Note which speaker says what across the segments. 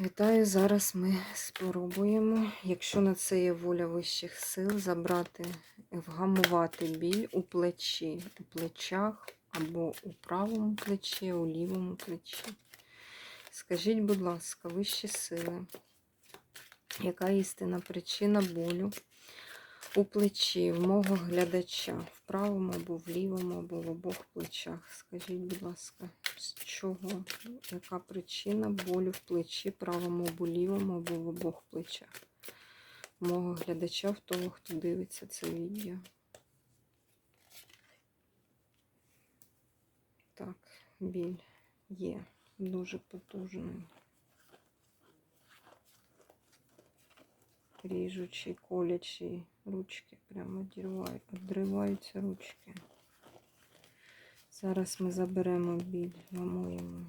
Speaker 1: Вітаю! Зараз ми спробуємо, якщо на це є воля вищих сил, забрати, вгамувати біль у плечі, у плечах або у правому плечі, у лівому плечі. Скажіть, будь ласка, вищі сили, яка істина причина болю у плечі, в мого глядача, в правому або в лівому, або в обох плечах? Скажіть, будь ласка, з чого? Яка причина болю в плечі, правому або лівому, або в обох плечах? Мого глядача, в того, хто дивиться це відео. Так, біль є дуже потужний. Ріжучий, колячий ручки, прямо відриваються ручки. Зараз ми заберемо біль, вгамуємо.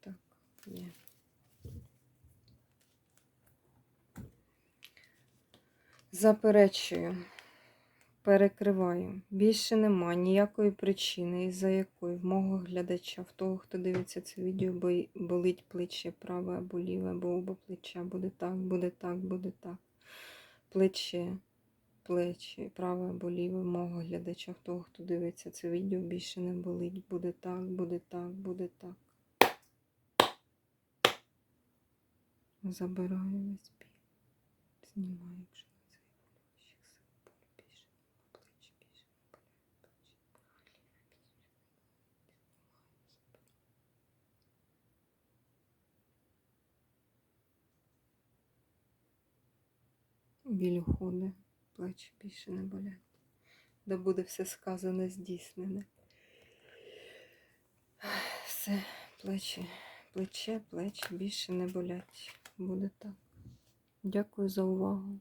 Speaker 1: Так, є. Заперечую, перекриваю. Більше нема ніякої причини, із-за якої в мого глядача, в того, хто дивиться це відео, бо- болить плече праве або ліве, або оба плеча. Буде так, буде так, буде так. Плече, плечі, праве або ліве, мого глядача, в того, хто дивиться це відео, більше не болить. Буде так, буде так, буде так. Забираю весь біль. Знімаю, якщо на це є вищих сил, болю більше, плечі більше, болять плечі. Біль уходить, плечі більше не болять. Да буде все сказане, здійснене. Все, плечі, плече, плечі більше не болять. Буде так. Дякую за увагу.